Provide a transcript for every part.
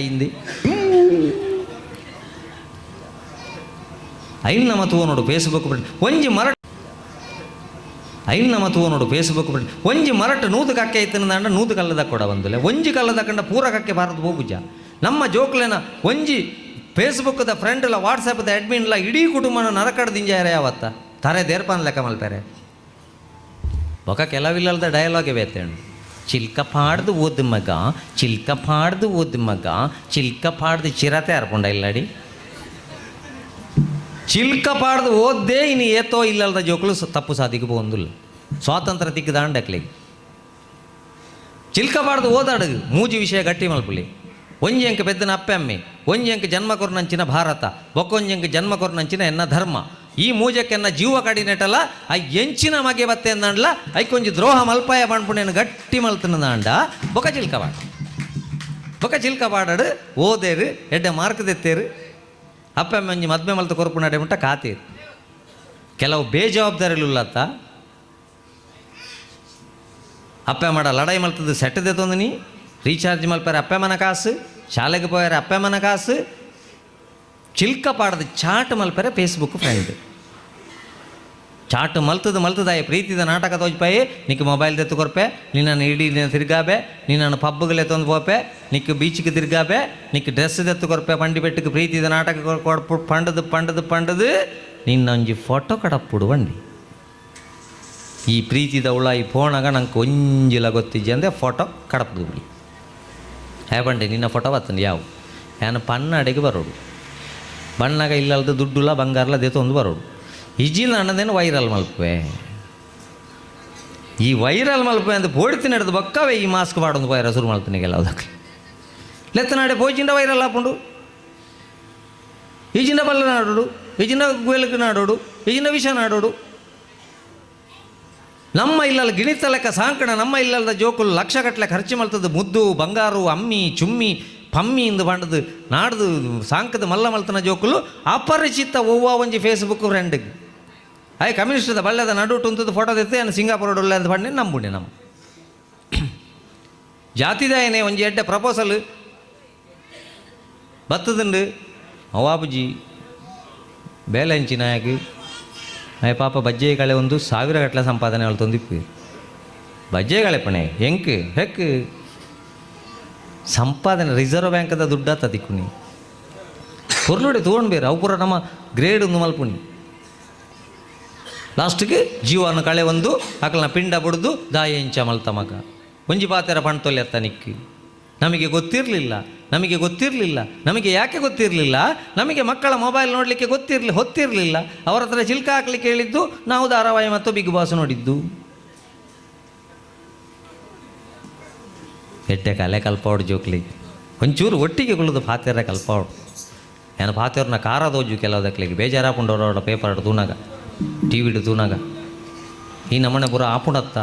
అయింది అయిన మతువనుడు ఫೇಸ್ಬುಕ್ ಬಿಟ್ಟು ಒಂಜಿ ಮರಟ ಐನ ಮತುವನೋಡು ಫೇಸ್ಬುಕ್ ಬಿಟ್ಟು ಒಂಜಿ ಮರಟ ನೂತು ಕಕ್ಕೆ ಐತನದಂಡ ನೂತು ಕಲ್ಲದ ಕೊಡ ಬಂದುಲೆ. ಒಂಜಿ ಕಲ್ಲದ ಕಂಡ ಪೂರ ಕಕ್ಕೆ ಬಾರದು ಹೋಗುಜ ನಮ್ಮ ಜೋಕ್ಲೆನ ಒಂಜಿ ಫೇಸ್ಬುಕ್ದ ಫ್ರೆಂಡ್ಲ ಅಡ್ಮಿನ್ ಲ ಇಡೀ ಕುಟುಂಬನ ನರಕಡ್ದಿಂಜಾರ ಯಾವತ್ತ ತಾರೆ ದೇರ್ಪಾನ್ ಲೆಕ್ಕ ಮಲ್ತಾರೆ ಬೊಕ ಕೆಲವಿಲ್ಲದ ಡೈಲಾಗೆ ಬೇತೇಣು ಚಿಲ್ಕ ಪಾಡ್ದು ಓದ್ ಮಗ, ಚಿಲ್ಕ ಪಾಡ್ದು ಓದ್ ಮಗ, ಚಿಲ್ಕ ಪಾಡ್ದು ಚಿರತೆ ಹರ್ಕೊಂಡ ಇಲ್ಲಾಡಿ ಚಿಲ್ಕ ಪಾಡ್ದು ಓದ್ದೆ ಇನ್ನು ಏತೋ ಇಲ್ಲಲ್ದ ಜೋಕ್ಲು ತಪ್ಪು ಸಾಧಿಗೆ ಒಂದಿಲ್ಲ ಸ್ವಾತಂತ್ರ್ಯ ತಿಕ್ಕದಾಂಡಕ್ಲಿಗೆ ಚಿಲ್ಕ ಪಾಡ್ದು ಓದಾಡು, ಮೂಜಿ ವಿಷಯ ಗಟ್ಟಿ ಮಲ್ಪುಲಿ. ಒಂಜಿ ಅಂಕ ಪೆದ್ದನ ಅಪ್ಪೆ ಅಮ್ಮೆ, ಒಂಜಿ ಅಂಕ ಜನ್ಮ ಕೊರ್ನಂಚಿನ ಭಾರತ ಒಕ್ಕೊಂಜಿ ಅಂಕ ಜನ್ಮ ಕೊರ್ನಂಚಿನ ಎನ್ನ ಧರ್ಮ. ಈ ಮೂಜಕ್ಕೆನ್ನ ಜೀವ ಕಡಿನೆಟಲ್ಲ ಆ ಎಂಚಿನ ಮಗೆ ಬತ್ತೆ ಐಕೊಂಜಿ ದ್ರೋಹ ಮಲ್ಪಾಯ ಬಣ್ಪುಣೆಯನ್ನು ಗಟ್ಟಿ ಮಲ್ತನದಾಂಡ ಬೊಕ ಚಿಲ್ಕ ಬಾಡ. ಬೊಕ ಚಿಲ್ಕ ಬಾಡಡು, ಓದೇರು, ಎಡ್ಡೆ ಮಾರ್ಕ್ ತೆತ್ತೇರು ಅಪ್ಪ ಮಂಜಿ ಮದ್ಮೆ ಮಲ್ತ ಕೊರಪು ನಡೆ ಮುಟ್ಟ ಕಾತೀರು. ಕೆಲವು ಬೇಜವಾಬ್ದಾರಿಲುಲ್ಲತ್ತ. ಅಪ್ಪೆ ಮಾಡ ಲಡಾಯಿ ಮಲ್ತದ್ದು ಸೆಟ್ಟದೆ ತೊಂದಿನಿ. ರೀಚಾರ್ಜ್ ಮಲ್ಪಾರೆ ಅಪ್ಪೆ ಮನ ಕಾಸು, ಶಾಲೆಗೆ ಪೋಯಾರೆ ಅಪ್ಪೆ ಮನ ಕಾಸು ಚಿಲ್ಕ ಪಾಡದ ಚಾಟ್ ಮಲ್ಪರೆ ಫೇಸ್ಬುಕ್ ಫ್ರೆಂಡ್ ಚಾಟ್ ಮಲ್ತದ ಮಲ್ತದಾಯ ಪ್ರೀತಿದ ನಾಟಕ ತೋಜ್ಪಾಯಿ ನಿಕ್ಕ ಮೊಬೈಲ್ ತೆತ್ತು ಕೊರ್ಪೆ ನಿನ್ನ ಇಡೀ ತಿರ್ಗಾಬೆ ನಿನ್ನ ಪಬ್ಬುಗಳೇ ತಂದು ಪೋಪೆ ನಿಕ್ಕ ಬೀಚ್ಗೆ ತಿರ್ಗಾಬೆ, ನಿಕ್ ಡ್ರೆಸ್ ತೆತ್ತು ಕೊರ್ಪೆ, ಪಂಡಿ ಬೆಟ್ಟಕ್ಕೆ ಪ್ರೀತಿದ ನಾಟಕ ಕೊಡ್ಪು ಪಂಡದು ಪಂಡದು ಪಂಡದು, ನಿನ್ನೊಂಜಿ ಫೋಟೋ ಕಡಪ್ಪುಡು ಬಂಡಿ ಈ ಪ್ರೀತಿದ ಉಳ ಈ ಫೋನಾಗ ನಂಗೆ ಒಂಜಿಲ ಗೊತ್ತಿಜ್ಜೆ ಅಂದರೆ ಫೋಟೋ ಕಡಪದು ಬಿಡಿ. ಹೇಪಂಡೆ ನಿನ್ನ ಫೋಟೋ ಬರ್ತಂದು ಯಾವ? ಪನ್ನ ಪನ್ನಡೆಗೆ ಬರೋಡು. ಬಣ್ಣಗ ಇಲ್ಲಲ್ದ ದುಡ್ಡುಲ್ಲ ಬಂಗಾರಲ ದೇತೊಂದು ಬರೋಡು ಇಜಿಲ್ ಅನ್ನದೇನು ವೈರಲ್ ಮಲ್ಪೆ ಈ ವೈರಲ್ ಮಲ್ಪೆ ಅಂತ ಪೋಡ್ತಿ ನಡೆದು ಬಕ್ಕವೇ ಈ ಮಾಸ್ಕ್ ಮಾಡೋದು ವೈರ ಶುರು ಮಲ್ತನಿಗೆಲ್ಲ ಅದಕ್ಕೆ ಲೆತ್ತನಾಡೆ ಪೋಜಿಂಡ ವೈರಲ್ ಹಾಕೊಂಡು ಈಜಿಂದ ಬಲ್ಲ ನಾಡೋಡು, ಈಜಿಂದ ಗುಯಲಕ್ಕೆ ನಾಡೋಡು, ಈಜಿಂದ ವಿಷ ನಾಡೋಡು. ನಮ್ಮ ಇಲ್ಲಲ್ಲ ಗಿಣಿತ ಲೆಕ್ಕ ಸಾಂಕಣ, ನಮ್ಮ ಇಲ್ಲಲ್ಲದ ಜೋಕುಲು ಲಕ್ಷಗಟ್ಟಲೆ ಖರ್ಚು ಮಲ್ತದ್ದು ಮುದ್ದು, ಬಂಗಾರು, ಅಮ್ಮಿ, ಚುಮ್ಮಿ ಪಮ್ಮಿ ಇಂದು ಬಂಡದು, ನಾಡ್ದು, ಸಾಂಕದ ಮಲ್ಲ ಮಲ್ತನ ಜೋಕುಲು ಅಪರಿಚಿತ ಒವ್ವ ಒಂಜಿ ಫೇಸ್ಬುಕ್ ಫ್ರೆಂಡ್ಗೆ ಅಯ್ಯ ಕಮ್ಯುನಿಸ್ಟದ ಬಳ್ಳದ ನಡು ತುಂತದ ಫೋಟೋ ತೆತ್ತೆ ನಾನು ಸಿಂಗಾಪುರ ಒಳ್ಳೆ ಅಂತ ಬಂಡೆ ನಂಬುಂಡೆ ನಮ್ಮ ಜಾತಿದಾಯನೇ ಒಂಜಿ ಎಡ್ಡೆ ಪ್ರಪೋಸಲ್ ಬತ್ತದುಂಡು ಅವಾಬುಜಿ ಬೇಲಂಚಿ ನಾಯಕ್ ಅಯ್ಯ ಪಾಪ ಬಜ್ಜೆ ಕಳೆ ಒಂದು ಸಾವಿರ ಗಟ್ಟಲೆ ಸಂಪಾದನೆ ಅವಳು ತಂದಿಪ್ಪು. ಬಜ್ಜೆ ಕಳೆ ಪಣೆ ಹೆಂಕ್, ಹೆಕ್. ಸಂಪಾದನೆ ರಿಸರ್ವ್ ಬ್ಯಾಂಕದ ದುಡ್ಡ ದಿಕ್ಕುನಿ ಪೊರ್ಲುಡೆ ತೊಗೊಂಡು ಬೇರೆ ಅವು ಪೂರ ನಮ್ಮ ಗ್ರೇಡ್ ಒಂದು ಮಲ್ಪುಣಿ ಲಾಸ್ಟ್ಗೆ ಜೀವನ ಕಳೆ ಒಂದು ಅಕಲ್ನ ಪಿಂಡ ಬಡ್ದು ದಾಯ ಇಂಚ ಮಲ್ತ ಮಗ. ಒಂಜಿ ಪಾತೆರ ಪಣ್ತೊಲೆ ಅತ್ತ ನಮಗೆ ಗೊತ್ತಿರಲಿಲ್ಲ ನಮಗೆ ಗೊತ್ತಿರಲಿಲ್ಲ, ನಮಗೆ ಯಾಕೆ ಗೊತ್ತಿರಲಿಲ್ಲ? ನಮಗೆ ಮಕ್ಕಳ ಮೊಬೈಲ್ ನೋಡಲಿಕ್ಕೆ ಗೊತ್ತಿರಲಿ, ಹೊತ್ತಿರಲಿಲ್ಲ. ಅವರ ಹತ್ರ ಚಿಲ್ಕ ಹಾಕ್ಲಿಕ್ಕೆ ಹೇಳಿದ್ದು, ನಾವು ಧಾರಾವಾಹಿ ಮತ್ತು ಬಿಗ್ ಬಾಸ್ ನೋಡಿದ್ದು. ಎಟ್ಟೆ ಕಲೆ ಕಲ್ಪಾವಡು ಜೋಕ್ಲಿ. ಒಂಚೂರು ಒಟ್ಟಿಗೆ ಕುಳಿದು ಪಾತೆರ ಕಲ್ಪಾವಡು ಏನು ಪಾತೆಯವ್ರನ್ನ ಕಾರ ದೋಜು ಕೆಲವುದಕ್ಲಿಗೆ ಬೇಜಾರಾಪುಂಡವ್ರವ್ರ ಪೇಪರ್ ತೂನಾಗ ಟಿ ವಿಡು ತೂನಾಗ ಈ ನಮ್ಮನೆ ಪೂರ ಆಪುಣತ್ತ.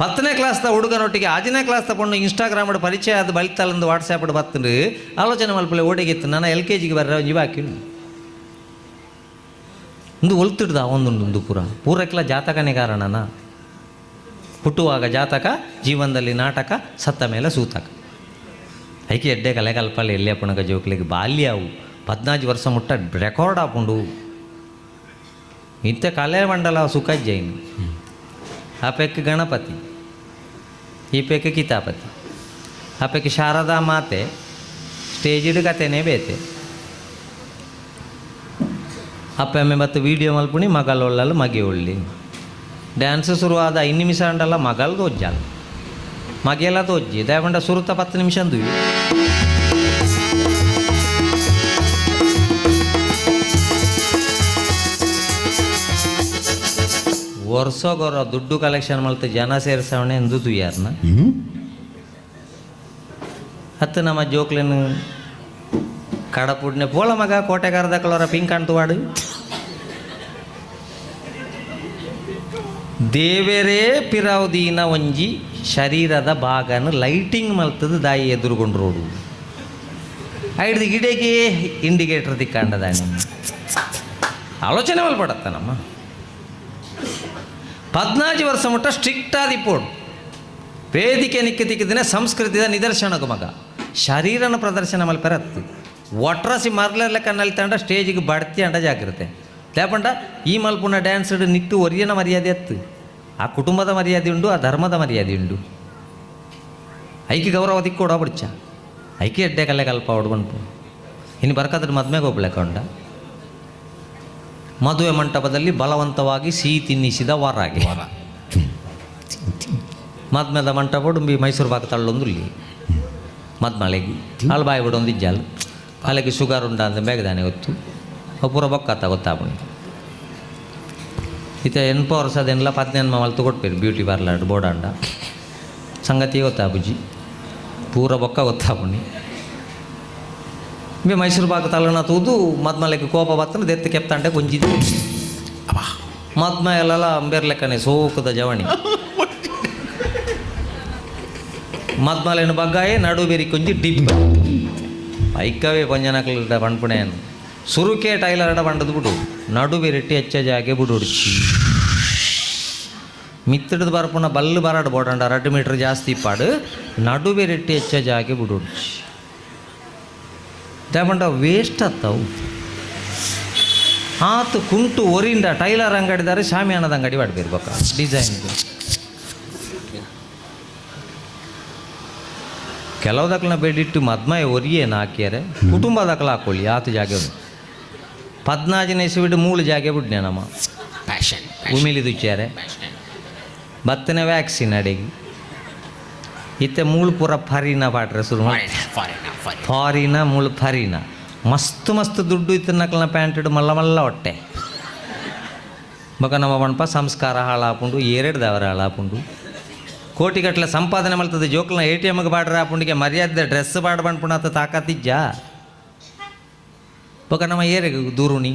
ಪತ್ತನೇ ಕ್ಲಾಸ್ದ ಹುಡುಗನೊಟ್ಟಿಗೆ ಆಜನೇ ಕ್ಲಾಸ್ ತಗೊಂಡು ಇನ್ಸ್ಟಾಗ್ರಾಮ್ ಪರಿಚಯ ಅದು ಬಲಿತಲ್ಲಂದು ವಾಟ್ಸಾಪ್ ಬರ್ತಂದು ಆಲೋಚನೆ ಮಲ್ಪಲೆ ಓಡಿಗಿತ್ತು. ನಾನು ಎಲ್ ಕೆ ಜಿಗೆ ಬರ್ರೆ ಜೀವ ಹಾಕಿ ಒಂದು ಒಲ್ತಿಡ್ದ ಒಂದೊಂದು ಒಂದು ಪೂರ. ಪೂರಕ್ಕೆಲ್ಲ ಜಾತಕನೇ ಕಾರಣನ. ಹುಟ್ಟುವಾಗ ಜಾತಕ, ಜೀವನದಲ್ಲಿ ನಾಟಕ, ಸತ್ತ ಮೇಲೆ ಸೂತಕ. ಐಕೆ ಎಡ್ಡೆ ಕಲೆ ಕಲ್ಪಲ್ಲಿ ಎಲ್ಲಿ ಪುಣಗ ಜೋಕ್ಲಿಗೆ ಬಾಲ್ಯ ಅವು. ಪದ್ನಾಜು ವರ್ಷ ಮುಟ್ಟ ರೆಕಾರ್ಡ್ ಹಾಕೊಂಡು. ಇಂಥ ಕಲೆ ಮಂಡಲ ಸುಖ ಜೈನ್ ಆ ಪೆಕ್ ಗಣಪತಿ, ಈ ಕಿತಾಪತಿ, ಆ ಶಾರದಾ ಮಾತೆ ಸ್ಟೇಜಿಡ್ ಕತೆನೇ ಬೇತೆ. ಅಪ್ಪೆಮ್ಮೆ ಮತ್ತು ವೀಡಿಯೋ ಮಲ್ಪುಣಿ ಮಗಲೊಳ್ಳಲು ಮಗಿ ಡ್ಯಾನ್ಸ್ ಶುರುವಾದ ಐದು ನಿಮಿಷ ಅಂಡಲ್ಲ ಮಗಲ್ ದೋಜ್ಜಾಲ ಮಗೆಲ್ಲ ದೋಜ್ಜಿ ದಯವಂಡ ಸುರುತ ಪತ್ತು ನಿಮಿಷ ಅಂದ್ವಿ ವರ್ಷಗೊರ ದುಡ್ಡು ಕಲೆಕ್ಷನ್ ಮಲ್ತ ಜನ ಸೇರಿಸವಣೆ ಎಂದು ತುಯ್ಯಾರ್ನ. ಹತ್ತು ನಮ್ಮ ಜೋಕ್ಲಿನ ಕಡಪುಡ್ನೆ ಪೋಳ ಮಗ ಕೋಟೆಗಾರದ ಕಲರ ಪಿಂಕ್ ಕಾಣ್ತುವಾಡು. ದೇವರೇ ಪಿರಾವುದೀನ ಒಂಜಿ ಶರೀರದ ಭಾಗನ ಲೈಟಿಂಗ್ ಮಲ್ತದ ದಾಯಿ ಎದುರುಗೊಂಡ್ರೋಡು. ಐಡ್ದು ಗಿಡಕ್ಕೆ ಇಂಡಿಕೇಟರ್ ತಿಕ್ಕಾಂಡದಾನೆ ಆಲೋಚನೆ ಮಲ್ಪಡತ್ತ ನಮ್ಮ ಪದ್ನಾಜು ವರ್ಷ ಮುಟ್ಟ ಸ್ಟ್ರಿಕ್ಟ್ ಇಪ್ಪೋಡು ವೇದಿಕೆ ನಿಕ್ಕ ತಿಕ್ಕಿದ್ರೆ ಸಂಸ್ಕೃತಿದ ನಿದರ್ಶನಗ ಮಗ. ಶರೀರನ ಪ್ರದರ್ಶನ ಮಲ್ಪರ ಒಟ್ರಸಿ ಮರ್ಲೆಲ್ಲ ಕಣ್ಣಲ್ಲಿ ತಂಡ ಸ್ಟೇಜಿಗೆ ಬಡ್ತಿ ಅಂಡ ಜಾಗ್ರತೆ. ಲೇಪಂಡ, ಈ ಮಲ್ಪುನ ಡ್ಯಾನ್ಸ್ ನಿತ್ತು ಒರಿಯನ ಮರ್ಯಾದೆ ಹತ್ತು ಆ ಕುಟುಂಬದ ಮರ್ಯಾದೆ ಉಂಡು ಆ ಧರ್ಮದ ಮರ್ಯಾದೆ ಉಂಡು. ಐಕಿ ಗೌರವ ದಿಕ್ಕೋಡ ಬಿಡ್ಚ ಐಕಿ ಎಡ್ಡೆ ಕಲ್ಲೆ ಕಲ್ಪ ಹೊಡ್ಬಂಟು ಇನ್ನು ಬರ್ಕಾದ್ರೆ ಮದ್ಮೆಗೆ ಹೋಗ್ಲೆಕ್ಕ ಉಂಡ. ಮದುವೆ ಮಂಟಪದಲ್ಲಿ ಬಲವಂತವಾಗಿ ಸಿಹಿ ತಿನ್ನಿಸಿದ ವಾರಾಗಿ ಮದ್ಮೆದ ಮಂಟಪ ಉಡುಂಬಿ ಮೈಸೂರು ಭಾಗ ತಳ್ಳೊಂದು ಇಲ್ಲಿ ಮದ್ಮಳೆಗೆ ಅಲ್ಲಿ ಬಾಯಿ ಬಿಡೊಂದು ಇಜ್ಜಾಲು ಅಲ್ಲಿಗೆ ಶುಗರ್ ಉಂಡ ಅಂತ ಬೇಗದಾನೆ ಗೊತ್ತು. ಪೂರ ಬೊಕ್ಕತ್ತ ಗೊತ್ತಾಪಣಿ ಇತ ಎನ್ಪ ವರ್ಷದೆಲ್ಲ ಪದ್ನೆನ್ಮ ಮಲ್ತು ಕೊಟ್ಬೇರು ಬ್ಯೂಟಿ ಪಾರ್ಲರ್ ಬೋಡಾಂಡ ಸಂಗತಿ ಗೊತ್ತಾಪುಜಿ ಪೂರ ಬೊಕ್ಕ ಗೊತ್ತಾಪಣಿ ಬಿ ಮೈಸೂರು ಭಾಗ ತಲೆನ ತೂದು ಮದ್ಮಲೆಗೆ ಕೋಪ ಬತ್ತನ ದೆತ್ತು ಕೆಪ್ತಂಡೆ ಕುಂಜಿದ್ದು ಮದ್ಮ ಎಲ್ಲ ಅಂಬೇರ್ಲೆಕ್ಕನೆ ಸೋಕದ ಜವಣಿ ಮದ್ಮಲೆನ ಬಗ್ಗಾಯೆ ನಡು ಬೇರಿ ಕುಂಜಿ ಡಿಬ್ಬ ಐಕವೇ ಪಂಜನಕಲ್ದ ಪಣ್ಪುಣೆಯನ್ನು ಸುರುಕೆ ಟೈಲರ್ಡ ಬಂಡದು ಬಿಡು. ನಡುವೆ ರೆಟ್ಟಿ ಹೆಚ್ಚ ಜಾಗೆ ಬಿಡುಡು. ಮಿತ್ತಡದ ಬರ್ಪುನ ಬಲ್ಲು ಬರಾಡ್ ಬೋಡಂಡ ಎರಡು ಮೀಟರ್ ಜಾಸ್ತಿ ಪಾಡು ನಡುವೆ ರೆಟ್ಟಿ ಹೆಚ್ಚ ಜಾಗೆ ಬಿಡುಡು. ದಾಪಂಡ ವೇಸ್ಟ್ ಆತ್ತವು. ಆತು ಕುಂಟು ಒರಿಂದ ಟೈಲರ್ ಅಂಗಡಿದಾರೆ ಶಾಮಿಯಾನದ ಅಂಗಡಿ ಮಾಡ್ಬೇರ್ಬೇಕ. ಡಿಸೈನ್ದು ಕೆಲವು ದಕ್ಲನ ಬೇಡಿಟ್ಟು ಮದ್ಮಯ ಒರಿಯೇನು ಹಾಕ್ಯಾರೆ. ಕುಟುಂಬ ದಕ್ಲ ಹಾಕೊಳ್ಳಿ ಆತು ಜಾಗೆ ಹೆಸರು ಇಸ್ಬಿಟ್ಟು ಮೂಳು ಜಾಗೆ ಬಿಡ್ನೆ ನಮ್ಮ. ಪ್ಯಾಷನ್ ಉಮಿಲಿ ದುಚ್ಚಾರೆ. ಬತ್ತನೆ ವ್ಯಾಕ್ಸಿನ್ ಅಡಿಗೆ. ಇತ್ತೆ ಮೂಳು ಪೂರ ಫರಿನ ಪಾಟ್ರೆ ಶುರು ಮಾಡಿ. ಫಾರಿನ್ ಮೂಳು ಫರಿನ. ಮಸ್ತ್ ಮಸ್ತ್ ದುಡ್ಡು ಇತ್ತು ನಕಲ್ನ ಪ್ಯಾಂಟ್ ಇಡು ಮಲ್ಲ ಮಲ್ಲ ಹೊಟ್ಟೆ. ಬಕ ನಮ್ಮ ಬಣ್ಪ ಸಂಸ್ಕಾರ ಹಾಳಾಪುಂಡು ಎರಡು ದವರ ಹಾಳಾಪುಂಡು. ಕೋಟಿಗಟ್ಟಲೆ ಸಂಪಾದನೆ ಮಲ್ತದೆ ಜೋಕ್ಲನ ಎ ಟಿ ಎಮ್ಗೆ ಬಾಡ್ರ ಮರ್ಯಾದೆ ಡ್ರೆಸ್ ಬಾಡ್ ಬಣ್ಪುಣ ಅಂತ ತಾಕತ್ತಿಜ್ಜ? ಬಕ ನಮ್ಮ ಏರಿಗೆ ದೂರುಣಿ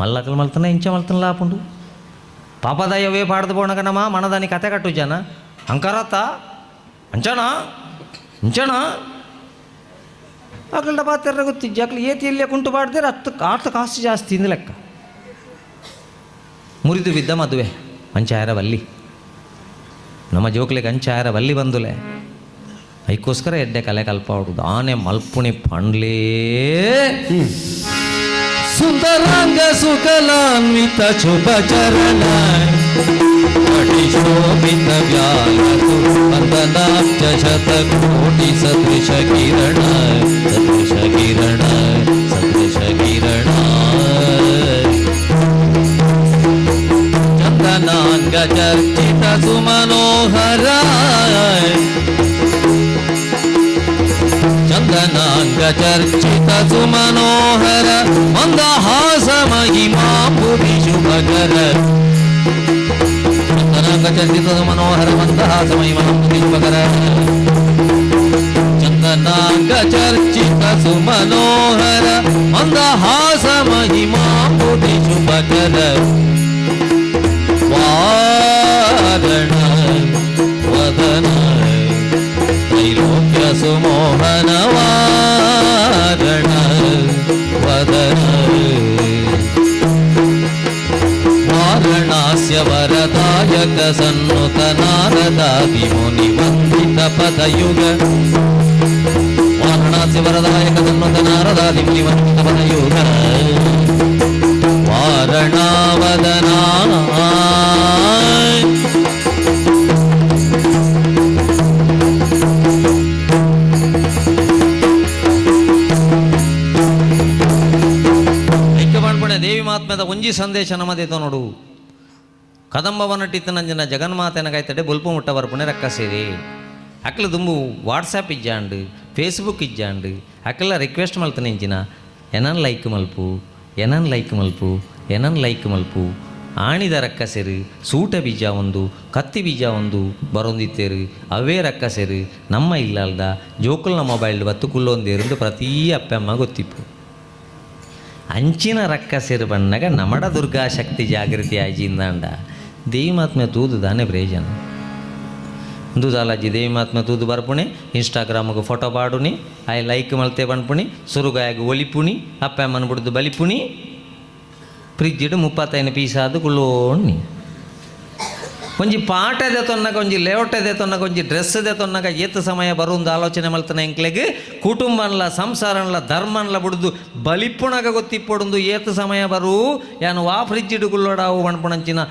ಮಲ್ಲಕಲ್ ಮಲ್ತನ ಇಂಚ ಮಲ್ತನಲ್ಲ ಆಪುಂಡು ಪಾಪದಾಯವೇ ಪಾಡ್ದು ಬೋಣಗ ನಮ್ಮ ಮನದಾನಿ ಕತೆ ಕಟ್ಟು ಜನ ಅಂಕರತ್ತ ಅಂಚನ ಇಂಚನ ಅಕಲ್ಡ ಪಾತ್ರ ಗೊತ್ತಿಜ್ಜ ಅಕ್ಲು ಏತಿಯಲ್ಲೇ ಕುಂಟು ಬಾಡ್ದಿರ ಹತ್ತು ಆತ ಕಾಸು ಜಾಸ್ತಿ ಇಂದ ಲೆಕ್ಕ ಮುರಿದು ಬಿದ್ದ ಮದುವೆ ಪಂಚಾಯರ ಬಲ್ಲಿ ನಮ್ಮ ಜೋಕ್ಲಿಗೆ ಅಂಚಾಯರ ಬಲ್ಲಿ ಬಂದುಲೆ ಅದಕ್ಕೋಸ್ಕರ ಎಡ್ಡೆ ಕಲೆ ಕಲ್ಪ ಹೊಡುದು ಆನೆ ಮಲ್ಪುಣಿ ಪಂಡ್ಲೇ ಸುಂದರಾಂಗ ಸುಕಲಾನ್ವಿತ ಶುಭ ಚರಣ ಶೋಭಿತ ವ್ಯಾಲತು ವಂದನಾಬ್ಜ ಶತ ಕೋಟಿ ಸದೃಶ ಕಿರಣ ಸದೃಶ ಕಿರಣ ಸದೃಶ ಕಿರಣ ಚಂದನಾಂಗ ಚರ್ಚಿತ ಸುಮನೋಹರ ప్రచర్చిత సుమనోహర మందహాస మహిమాంబుధి శుభకర చందనాంగచర్చిత సుమనోహర మందహాస మహిమాంబుధి శుభకర చందనాంగచర్చిత సుమనోహర మందహాస మహిమాంబుధి శుభకర వారణ వదన त्रैलोक्यसुमोहनवा ವರದಾಯಕ ಸನ್ನುತ ನಾರದಾದಿ ಮುನಿ ವಂದಿತ ಪದಯುಗ ವಾರಣಾಸ್ಯ ವರದಾಯಕ ಸನ್ನುತ ನಾರದಾದಿ ಮುನಿ ವಂದಿತ ಪದಯುಗ ವಾರಣಾವದನಾ ಐಕ್ಯ ಮಾಡ್ಪಣೆ ದೇವಿ ಮಾತ್ಮದ ಒಂಜಿ ಸಂದೇಶ ನಮ್ಮದೇತೋ ನೋಡು ಕದಂಬ ಬನ್ನಟ್ಟಿತ್ತು ನಂಜನ ಜಗನ್ಮಾತೆ ನಗಾಯ್ತಡೆ ಬುಲ್ಪ ಅಕ್ಕಲ ತುಂಬು ವಾಟ್ಸಾಪ್ ಇಜ್ಜಾಂಡು, ಫೇಸ್ಬುಕ್ ಇಜ್ಜಾಂಡು ಅಕ್ಕಲ ರಿಕ್ವೆಸ್ಟ್ ಮಲ್ತು ಇಂಚಿನ ಎನನ್ ಲೈಕ್ ಮಲ್ಪು, ಎನನ್ ಲೈಕ್ ಮಲ್ಪು, ಎನನ್ ಲೈಕ್ ಮಲ್ಪು, ಆಣಿದ ರಕ್ಕ ಸೂಟ ಬೀಜ ಒಂದು, ಕತ್ತಿ ಬೀಜ ಒಂದು ಬರೋಂದಿತ್ತೇರು, ಅವೇ ರಕ್ಕ ನಮ್ಮ ಇಲ್ಲಲ್ದ ಜೋಕುಲ್ ನಮ್ಮ ಮೊಬೈಲ್ ಬತ್ತುಕುಲ್ಲೊಂದೇರು ಎಂದು ಪ್ರತಿ ಅಪ್ಪಮ್ಮ ಗೊತ್ತಿಪ್ಪು. ಅಂಚಿನ ರಕ್ಕ ಸೇರು ನಮಡ ನಮ್ಮಡ ದುರ್ಗಾಶಕ್ತಿ ಜಾಗೃತಿ ಆಯ್ಜಿಯಿಂದ ಅಂಡ ಮಾತ್ಮೆ ತೂದು ದಾನೆ ಪ್ರಯೋಜನ. ದೂದಾಲಾಜಿ ದೇವಿ ತೂದು ತೂದು ಬರ್ಪುಣಿ ಇನ್ಸ್ಟಾಗ್ರಾಮ್ಗೆ ಫೋಟೋ ಪಾಡುನಿ ಐ ಲೈಕ್ ಮಲ್ತೆ ಬಣ್ಪುಣಿ ಸುರುಗಾಯಾಗ ಒಲಿಪುಣಿ ಅಪ್ಪಮ್ಮನ ಬಿಡ್ದು ಬಲಿಪುಣಿ ಫ್ರಿಜ್ ಇಡು ಮುಪ್ಪತ್ತೈದು ಪೀಸ್ ಆದು ಕುಳ್ಳೋಣಿ ಒಂಜಿ ಪಾಠದೆ ತೊನ್ನಗ, ಒಂಜಿ ಲೇಔಟದೆ ತೊನ್ನಗ, ಒಂಜಿ ಡ್ರೆಸ್ದೆ ತೊನ್ನಗ ಏತ್ ಸಮಯ ಬರುಂದು ಆಲೋಚನೆ ಮಲ್ತನ ಎಂಕ್ಲೆಗ್ ಕುಟುಂಬನ್ಲ ಸಂಸಾರನ್ಲ ಧರ್ಮನ್ಲ ಬುಡ್ದು ಬಲಿಪುಣಗ ಗೊತ್ತಿಪ್ಪೊಡುಂದು ಏತ ಸಮಯ ಬರು, ಯಾನು ವಾ ಫ್ರಿಜ್ ಇಡುಗುಳ್ಳೋಡಾವು ಮಣ್ಪುಣಂಚಿನ